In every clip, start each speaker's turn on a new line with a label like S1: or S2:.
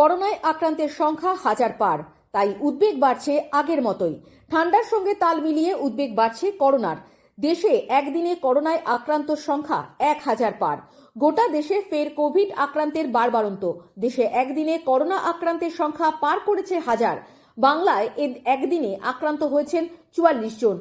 S1: করোনায় আক্রান্তের সংখ্যা হাজার পার। তাই উদ্বেগ বাড়ছে আগের মতোই। ঠান্ডার সঙ্গে তাল মিলিয়ে উদ্বেগ বাড়ছে করোনার। দেশে একদিনে করোনায় আক্রান্ত সংখ্যা এক হাজার পার। গোটা দেশে ফের কোভিড আক্রান্তের বাড়বাড়ন্ত দেশে একদিনে করোনা আক্রান্তের সংখ্যা পার করেছে হাজার। বাংলায় একদিনে আক্রান্ত হয়েছেন চুয়াল্লিশ জন।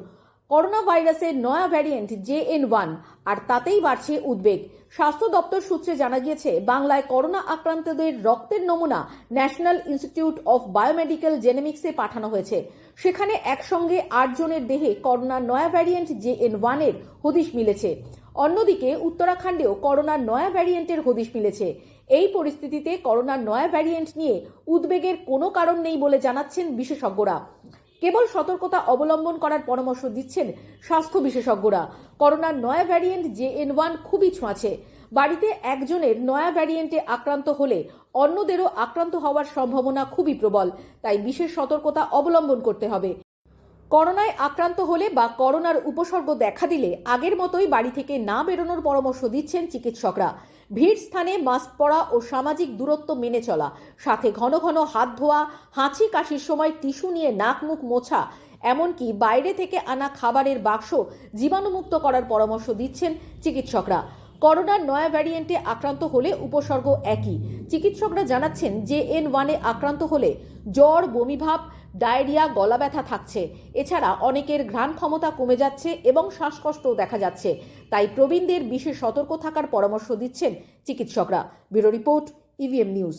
S1: করোনা ভাইরাসের নয়া ভ্যারিয়েন্ট জে এন ওয়ান, আর তাতেই বাড়ছে উদ্বেগ। স্বাস্থ্য দপ্তর সূত্রে জানা গিয়েছে, বাংলায় করোনা আক্রান্তদের রক্তের নমুনা ন্যাশনাল ইনস্টিটিউট অফ বায়োমেডিক্যাল জেনেমিক্সে পাঠানো হয়েছে। সেখানে একসঙ্গে আট জনের দেহে করোনার নয়া ভ্যারিয়েন্ট জে এন ওয়ানের হদিশ মিলেছে। অন্যদিকে, উত্তরাখণ্ডেও করোনার নয়া ভ্যারিয়েন্টের হদিশ মিলেছে। এই পরিস্থিতিতে করোনার নয়া ভ্যারিয়েন্ট নিয়ে উদ্বেগের কোনো কারণ নেই বলে জানাচ্ছেন বিশেষজ্ঞরা। কেবল সতর্কতা অবলম্বন করার পরামর্শ দিচ্ছেন স্বাস্থ্য বিশেষজ্ঞরা। করোনার নয়া ভ্যারিয়েন্ট জে এন ওয়ান খুবই ছোঁয়াছে বাড়িতে একজনের নয়া ভ্যারিয়েন্টে আক্রান্ত হলে অন্যদেরও আক্রান্ত হওয়ার সম্ভাবনা খুবই প্রবল। তাই বিশেষ সতর্কতা অবলম্বন করতে হবে। করোনায় আক্রান্ত হলে বা করোনার উপসর্গ দেখা দিলে আগের মতোই বাড়ি থেকে না বেরোনোর পরামর্শ দিচ্ছেন চিকিৎসকরা। ভিড় স্থানে মাস্ক পরা ও সামাজিক দূরত্ব মেনে চলা, সাথে ঘন ঘন হাত ধোয়া, হাঁচি কাশির সময় টিস্যু নিয়ে নাক মুখ মোছা, এমনকি বাইরে থেকে আনা খাবারের বাক্স জীবাণুমুক্ত করার পরামর্শ দিচ্ছেন চিকিৎসকরা। করোনার নয়া ভ্যারিয়েন্টে আক্রান্ত হলে উপসর্গ একই। চিকিৎসকরা জানাচ্ছেন যে এন ওয়ানে আক্রান্ত হলে জ্বর বমিভাব ডায়রিয়া গলা ব্যথা থাকছে। এছাড়া অনেকের ঘ্রাণ ক্ষমতা কমে যাচ্ছে এবং শ্বাসকষ্টও দেখা যাচ্ছে। তাই প্রবীণদের বিশেষ সতর্ক থাকার পরামর্শ দিচ্ছেন চিকিৎসকরা। Bureau report EVM news